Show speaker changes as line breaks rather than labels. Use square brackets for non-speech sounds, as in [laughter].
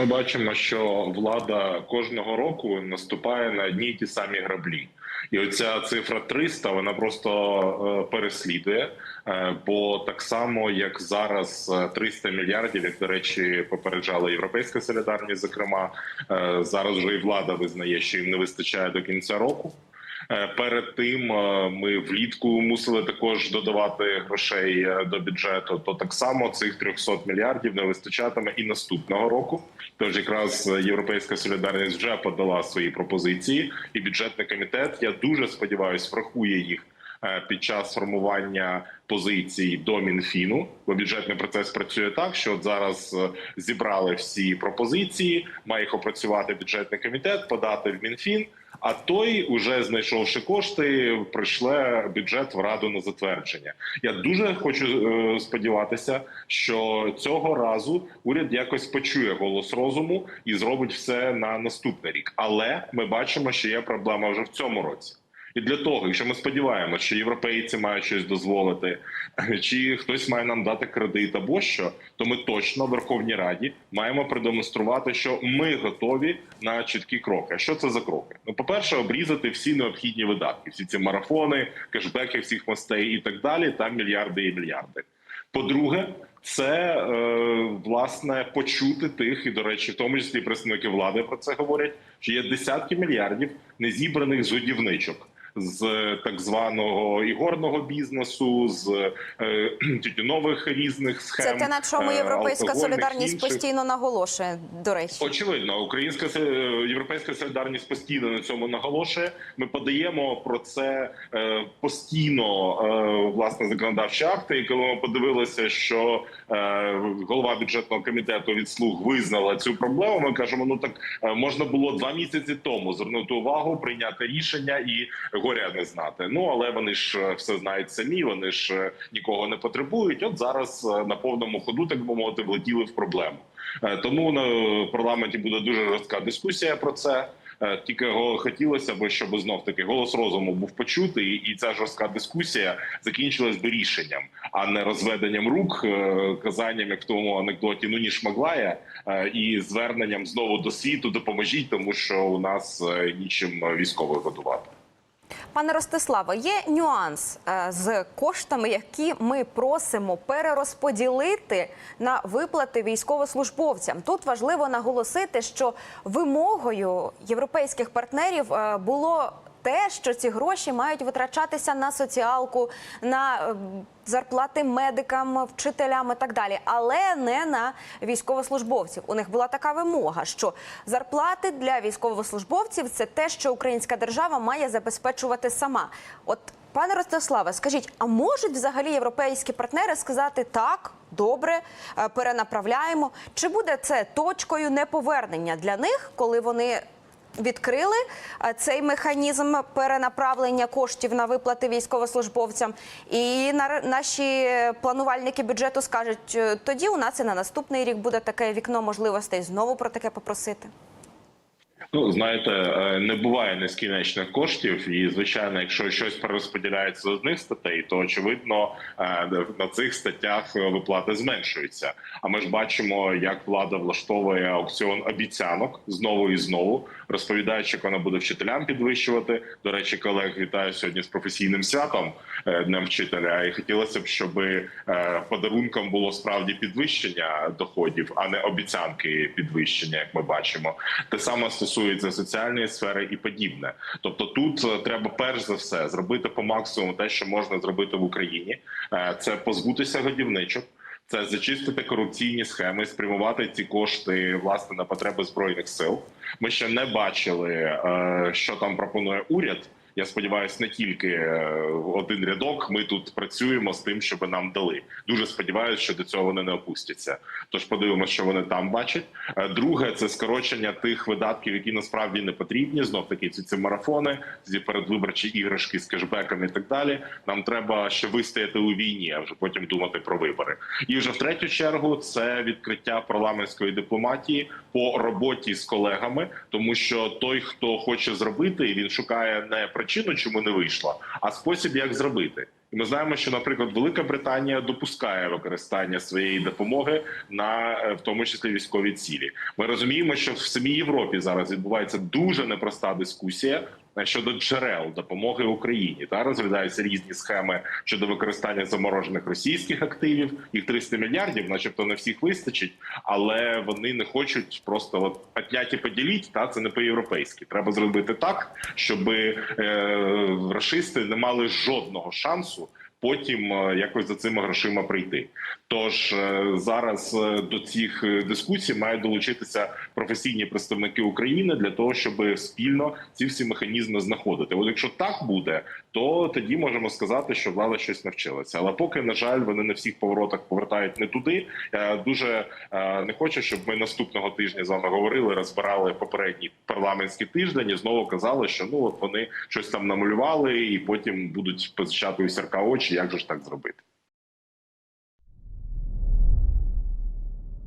Ми бачимо, що влада кожного року наступає на одні й ті самі граблі, і оця цифра 300, вона просто е, переслідує. Е, бо так само, як зараз е, 300 мільярдів, як до речі, попереджала європейська солідарність, зокрема е, зараз вже і влада визнає, що їм не вистачає до кінця року. Е, Перед тим е, ми влітку мусили також додавати грошей е, до бюджету. То так само цих 300 мільярдів не вистачатиме і наступного року. Тож якраз європейська солідарність вже подала свої пропозиції, і бюджетний комітет. Я дуже сподіваюся, врахує їх під час формування позицій до Мінфіну. Бо бюджетний процес працює так, що от зараз зібрали всі пропозиції, має їх опрацювати бюджетний комітет, подати в Мінфін. А той, уже знайшовши кошти, прийшле бюджет в раду на затвердження. Я дуже хочу е, сподіватися, що цього разу уряд якось почує голос розуму і зробить все на наступний рік. Але ми бачимо, що є проблема вже в цьому році. І для того, якщо ми сподіваємося, що європейці мають щось дозволити, [laughs] чи хтось має нам дати кредит або що, то ми точно в Верховній Раді маємо продемонструвати, що ми готові на чіткі кроки. А що це за кроки? Ну, по перше, обрізати всі необхідні видатки, всі ці марафони, кешбеки всіх мостей і так далі. Там мільярди і мільярди. По-друге, це е, власне почути тих, і до речі, в тому числі представники влади про це говорять. Що є десятки мільярдів незібраних з годівничок. З так званого ігорного бізнесу, з е, тютюнових різних схем.
Це те, на чому
е,
європейська солідарність
інших.
постійно наголошує. До речі,
Очевидно, українська європейська солідарність постійно на цьому наголошує. Ми подаємо про це е, постійно е, власне законодавчі акти. І коли ми подивилися, що е, голова бюджетного комітету від слуг визнала цю проблему, ми кажемо: ну так е, можна було два місяці тому звернути увагу, прийняти рішення і горя не знати. Ну але вони ж е, все знають самі. Вони ж е, нікого не потребують. От зараз е, на повному ходу, так би мовити, влетіли в проблему. Тому на парламенті буде дуже жорстка дискусія про це. Тільки хотілося б, щоб знов таки голос розуму був почутий, і ця жорстка дискусія закінчилась би рішенням, а не розведенням рук, казанням, як в тому анекдоті ну ніж Маглая, і зверненням знову до світу допоможіть, тому що у нас нічим військових годувати.
Пане Ростиславе, є нюанс е, з коштами, які ми просимо перерозподілити на виплати військовослужбовцям. Тут важливо наголосити, що вимогою європейських партнерів е, було. Те, що ці гроші мають витрачатися на соціалку, на е, зарплати медикам, вчителям і так далі, але не на військовослужбовців. У них була така вимога, що зарплати для військовослужбовців це те, що українська держава має забезпечувати сама. От, пане Ростиславе, скажіть, а можуть взагалі європейські партнери сказати так? Добре, е, перенаправляємо. Чи буде це точкою неповернення для них, коли вони відкрили е, цей механізм перенаправлення коштів на виплати військовослужбовцям, і на- наші планувальники бюджету скажуть, е, тоді у нас і на наступний рік буде таке вікно можливостей знову про таке попросити.
Ну знаєте, е, не буває нескінченних коштів, і звичайно, якщо щось перерозподіляється з одних статей, то очевидно е, на цих статтях виплати зменшуються. А ми ж бачимо, як влада влаштовує аукціон обіцянок знову і знову, розповідаючи, як вона буде вчителям підвищувати. До речі, колег вітаю сьогодні з професійним святом е, днем вчителя. І хотілося б, щоб подарунком було справді підвищення доходів, а не обіцянки підвищення, як ми бачимо. Те саме стосується соціальної сфери і подібне. Тобто, тут е, треба перш за все зробити по максимуму те, що можна зробити в Україні. Е, Це позбутися годівничок. Це зачистити корупційні схеми, спрямувати ці кошти власне на потреби збройних сил. Ми ще не бачили, е, що там пропонує уряд. Я сподіваюся, не тільки е, один рядок. Ми тут працюємо з тим, щоб нам дали. Дуже сподіваюся, що до цього вони не опустяться. Тож подивимося, що вони там бачать. Е, Друге, це скорочення тих видатків, які насправді не потрібні. Знов таки ці, ці марафони, ці передвиборчі іграшки з кешбеками і так далі. Нам треба ще вистояти у війні, а вже потім думати про вибори. І вже в третю чергу це відкриття парламентської дипломатії по роботі з колегами, тому що той, хто хоче зробити, він шукає не причину, чому не вийшла, а спосіб, як зробити. І ми знаємо, що, наприклад, Велика Британія допускає використання своєї допомоги на е, в тому числі військові цілі. Ми розуміємо, що в самій Європі зараз відбувається дуже непроста дискусія щодо джерел допомоги Україні. Та розглядаються різні схеми щодо використання заморожених російських активів. Їх 300 мільярдів, начебто, не всіх вистачить, але вони не хочуть просто от отняті поділіть. Та це не по-європейськи. Треба зробити так, щоб е, рашисти не мали жодного шансу. Потім е, якось за цими грошима прийти. Тож е, зараз е, до цих дискусій мають долучитися професійні представники України для того, щоб спільно ці всі механізми знаходити. От якщо так буде, то тоді можемо сказати, що влада щось навчилася. Але поки на жаль, вони на всіх поворотах повертають не туди. Я дуже не хочу, щоб ми наступного тижня з вами говорили, розбирали попередній парламентський тиждень і знову казали, що ну от вони щось там намалювали, і потім будуть позичати у сірка очі. Як же ж так зробити?